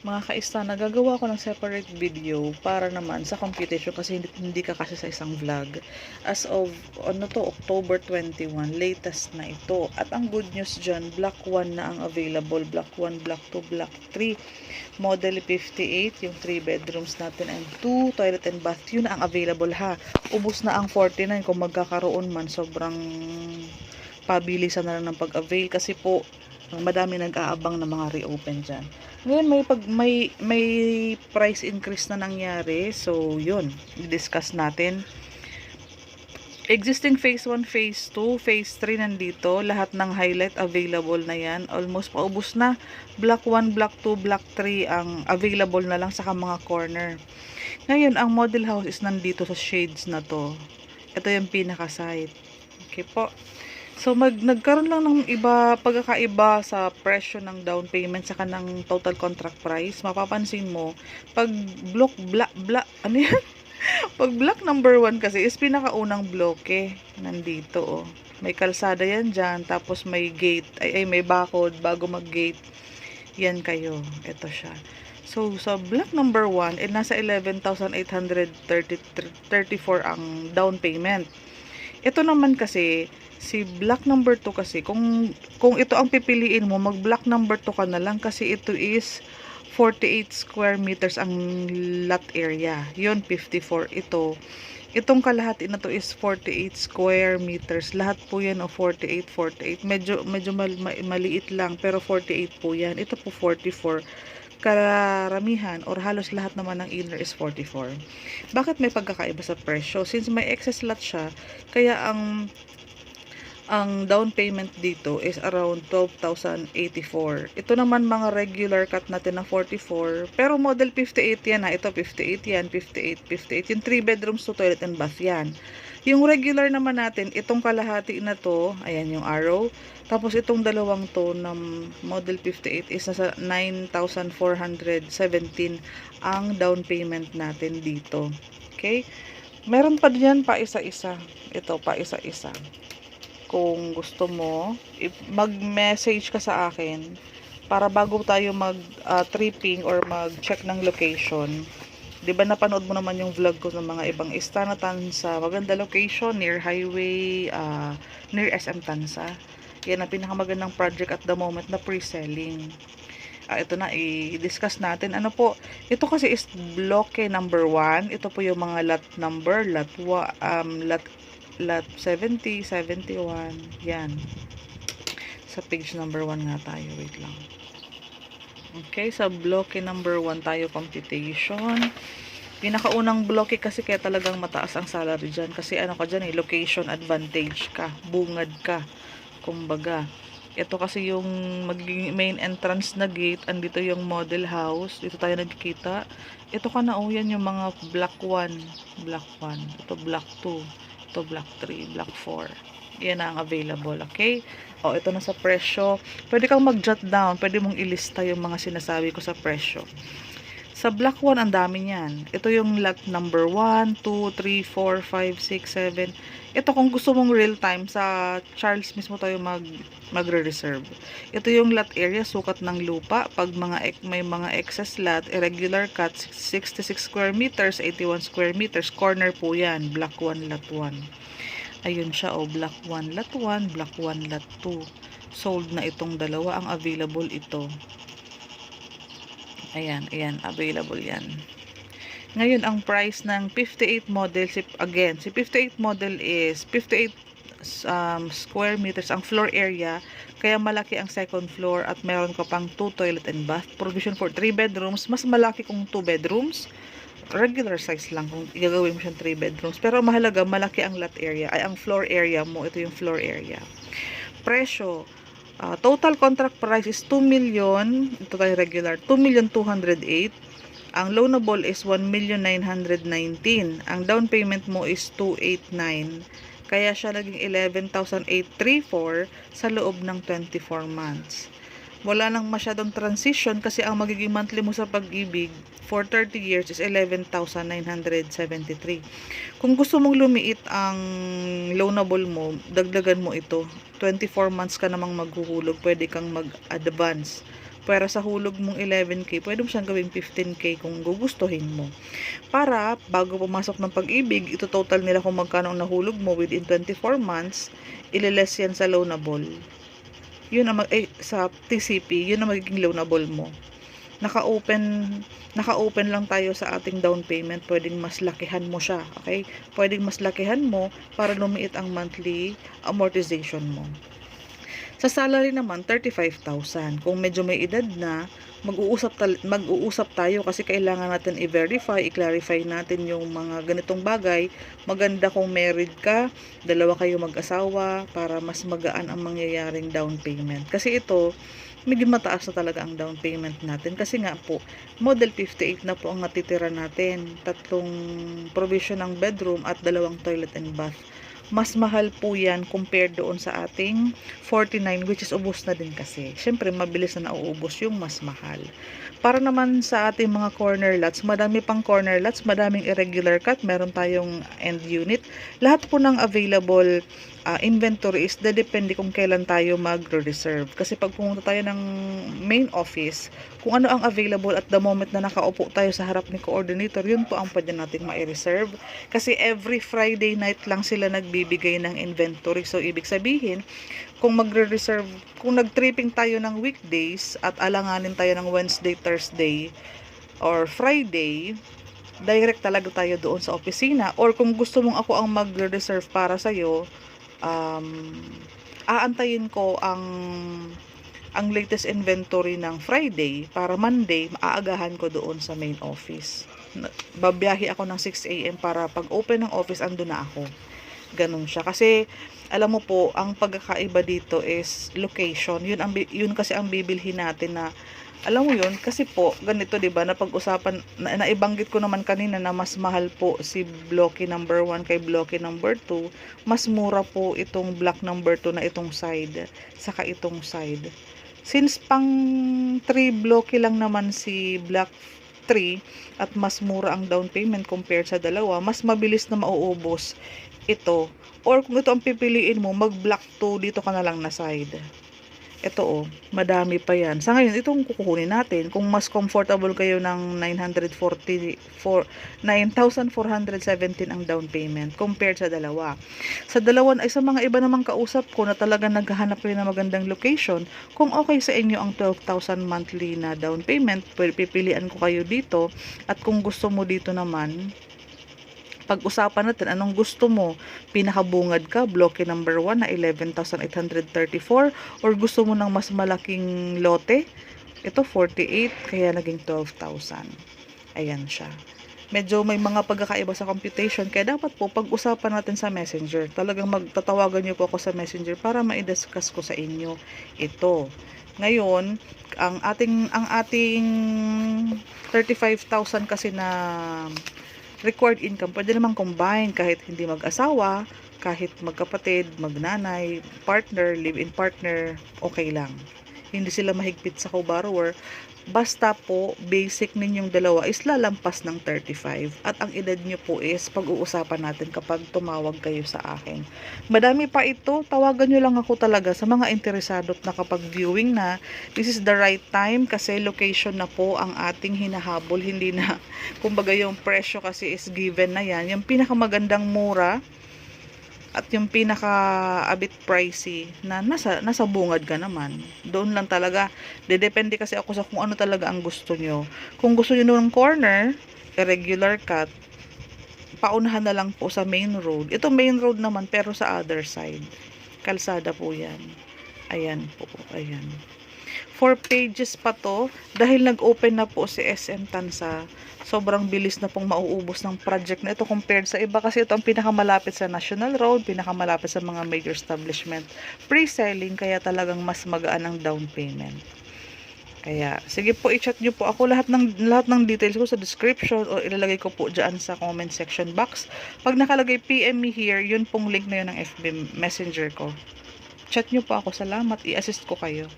mga kaista, nagagawa ko ng separate video para naman sa computation kasi hindi, hindi ka kasi sa isang vlog. As of, ano to, October 21, latest na ito. At ang good news dyan, Block 1 na ang available. Block 1, Block 2, Block 3. Model 58, yung 3 bedrooms natin and 2 toilet and bath. Yun ang available ha. Ubus na ang 49 kung magkakaroon man. Sobrang pabilisan na lang ng pag-avail kasi po madami nag-aabang na mga reopen dyan. Ngayon may pag may may price increase na nangyari. So, 'yun, i-discuss natin. Existing phase 1, phase 2, phase 3 nandito. Lahat ng highlight available na 'yan. Almost paubos na. Block 1, block 2, block 3 ang available na lang sa mga corner. Ngayon, ang model house is nandito sa shades na 'to. Ito yung pinaka site. Okay po. So mag nagkaroon lang ng iba pagkakaiba sa presyo ng down payment sa kanang total contract price. Mapapansin mo pag block black black ano yan? pag block number 1 kasi is pinakaunang bloke nandito oh. May kalsada yan dyan, tapos may gate, ay, ay may bakod bago mag-gate. Yan kayo. Ito siya. So, sa block number 1, eh, nasa 11,834 ang down payment. Ito naman kasi, si block number 2 kasi, kung, kung ito ang pipiliin mo, mag block number 2 ka na lang kasi ito is 48 square meters ang lot area. Yun, 54. Ito, itong kalahati na to is 48 square meters. Lahat po yan o 48, 48. Medyo, medyo mal, ma- maliit lang, pero 48 po yan. Ito po 44 karamihan or halos lahat naman ng inner is 44. Bakit may pagkakaiba sa presyo? Since may excess lot siya, kaya ang ang down payment dito is around 12,084. Ito naman mga regular cut natin ng 44. Pero model 58 yan ha. Ito 58 yan, 58, 58. Yung 3 bedrooms to toilet and bath yan. Yung regular naman natin, itong kalahati na to, ayan yung arrow. Tapos itong dalawang to ng model 58 is nasa 9,417 ang down payment natin dito. Okay? Meron pa diyan pa isa-isa. Ito pa isa-isa kung gusto mo, mag-message ka sa akin para bago tayo mag-tripping or mag-check ng location. 'Di ba napanood mo naman yung vlog ko ng mga ibang istana Tansa, maganda location near highway, ah, near SM Tansa. Yan ang pinakamagandang project at the moment na pre-selling. Ah, ito na, i-discuss natin. Ano po, ito kasi is block number 1. Ito po yung mga lot number, lot, wa, um, lot lot 70, 71, yan. Sa page number 1 nga tayo, wait lang. Okay, sa bloke number 1 tayo computation. Pinakaunang bloke kasi kaya talagang mataas ang salary dyan. Kasi ano ka dyan eh, location advantage ka, bungad ka, kumbaga. Ito kasi yung magiging main entrance na gate, andito yung model house, dito tayo nagkikita. Ito ka na, oh, yan yung mga block 1, block 1, ito block 2, ito block 3, block 4. Yan ang available, okay? O, ito na sa presyo. Pwede kang mag-jot down, pwede mong ilista yung mga sinasabi ko sa presyo. Sa block 1, ang dami niyan. Ito yung lot number 1, 2, 3, 4, 5, 6, 7. Ito kung gusto mong real time, sa Charles mismo tayo mag, magre-reserve. Ito yung lot area, sukat ng lupa. Pag mga may mga excess lot, irregular cut, 66 square meters, 81 square meters. Corner po yan, block 1, lot 1. Ayun siya, oh, block 1, lot 1, block 1, lot 2. Sold na itong dalawa. Ang available ito. Ayan, ayan, available yan. Ngayon, ang price ng 58 model, si, again, si 58 model is 58 um, square meters ang floor area, kaya malaki ang second floor at meron ka pang 2 toilet and bath. Provision for 3 bedrooms, mas malaki kung 2 bedrooms. Regular size lang kung igagawin mo siyang 3 bedrooms. Pero mahalaga, malaki ang lot area, ay ang floor area mo, ito yung floor area. Presyo, Ah, total contract price is 2 million. Ito tayo regular. 2 million 208. Ang loanable is 1 million 919. Ang down payment mo is 289. Kaya siya naging 11,834 sa loob ng 24 months. Wala nang masyadong transition kasi ang magiging monthly mo sa pag-ibig for 30 years is 11,973. Kung gusto mong lumiit ang loanable mo, dagdagan mo ito. 24 months ka namang maghuhulog, pwede kang mag-advance. Pero sa hulog mong 11K, pwede mo siyang gawing 15K kung gugustuhin mo. Para, bago pumasok ng pag-ibig, ito total nila kung magkano ang nahulog mo within 24 months, ililes yan sa loanable. Yun ang mag, eh, sa TCP, yun ang magiging loanable mo. Naka-open, naka-open lang tayo sa ating down payment, pwedeng mas lakihan mo siya, okay? Pwedeng mas lakihan mo para lumiit ang monthly amortization mo. Sa salary naman, 35,000. Kung medyo may edad na, mag-uusap, mag-uusap tayo kasi kailangan natin i-verify, i-clarify natin yung mga ganitong bagay. Maganda kung married ka, dalawa kayo mag-asawa para mas magaan ang mangyayaring down payment. Kasi ito, medyo mataas na talaga ang down payment natin. Kasi nga po, model 58 na po ang natitira natin. Tatlong provision ng bedroom at dalawang toilet and bath mas mahal po yan compared doon sa ating 49 which is ubos na din kasi. Siyempre, mabilis na nauubos yung mas mahal. Para naman sa ating mga corner lots, madami pang corner lots, madaming irregular cut, meron tayong end unit. Lahat po ng available uh, inventory is depende kung kailan tayo magre-reserve. Kasi pag pumunta tayo ng main office, kung ano ang available at the moment na nakaupo tayo sa harap ni coordinator, yun po ang pwede natin ma-reserve. Kasi every Friday night lang sila nagbibigay ng inventory. So, ibig sabihin, kung magre-reserve, kung nag-tripping tayo ng weekdays at alanganin tayo ng Wednesday, Thursday, or Friday, direct talaga tayo doon sa opisina. Or kung gusto mong ako ang magre-reserve para sa'yo, um, aantayin ko ang ang latest inventory ng Friday para Monday maaagahan ko doon sa main office. Babiyahe ako ng 6 a.m. para pag open ng office ando na ako. Ganun siya kasi alam mo po ang pagkakaiba dito is location. Yun ang yun kasi ang bibilhin natin na alam mo yun, kasi po, ganito 'di ba na pag-usapan, na, naibanggit ko naman kanina na mas mahal po si blocky number 1 kay blocky number 2, mas mura po itong block number 2 na itong side, saka itong side. Since pang 3 blocky lang naman si block 3 at mas mura ang down payment compared sa dalawa, mas mabilis na mauubos ito. Or kung ito ang pipiliin mo, mag block 2 dito ka na lang na side. Ito oh, madami pa yan. Sa ngayon, itong kukunin natin. Kung mas comfortable kayo ng 940, for 9,417 ang down payment compared sa dalawa. Sa dalawa, ay sa mga iba namang kausap ko na talaga naghahanap kayo ng magandang location, kung okay sa inyo ang 12,000 monthly na down payment, pipilian ko kayo dito. At kung gusto mo dito naman, pag-usapan natin anong gusto mo. Pinakabungad ka, bloke number 1 na 11,834 or gusto mo ng mas malaking lote? Ito 48 kaya naging 12,000. Ayan siya. Medyo may mga pagkakaiba sa computation kaya dapat po pag-usapan natin sa messenger. Talagang magtatawagan niyo po ako sa messenger para ma-discuss ko sa inyo ito. Ngayon, ang ating ang ating 35,000 kasi na required income, pwede naman combine kahit hindi mag-asawa, kahit magkapatid, magnanay, partner, live-in partner, okay lang. Hindi sila mahigpit sa co-borrower. Basta po, basic ninyong dalawa is lalampas ng 35. At ang edad nyo po is pag-uusapan natin kapag tumawag kayo sa akin. Madami pa ito, tawagan nyo lang ako talaga sa mga interesado at nakapag-viewing na this is the right time kasi location na po ang ating hinahabol. Hindi na, kumbaga yung presyo kasi is given na yan. Yung pinakamagandang mura, at yung pinaka a bit pricey na nasa nasa bungad ka naman. Doon lang talaga. Depende kasi ako sa kung ano talaga ang gusto nyo. Kung gusto nyo ng corner, irregular cut, paunahan na lang po sa main road. Ito main road naman pero sa other side. Kalsada po yan. Ayan po. Ayan. Four pages pa to. Dahil nag-open na po si SM Tansa, sobrang bilis na pong mauubos ng project na ito compared sa iba kasi ito ang pinakamalapit sa National Road, pinakamalapit sa mga major establishment. Pre-selling kaya talagang mas magaan ang down payment. Kaya, sige po, i-chat nyo po ako lahat ng, lahat ng details ko sa description o ilalagay ko po dyan sa comment section box. Pag nakalagay PM me here, yun pong link na yun ng FB Messenger ko. Chat nyo po ako. Salamat. I-assist ko kayo.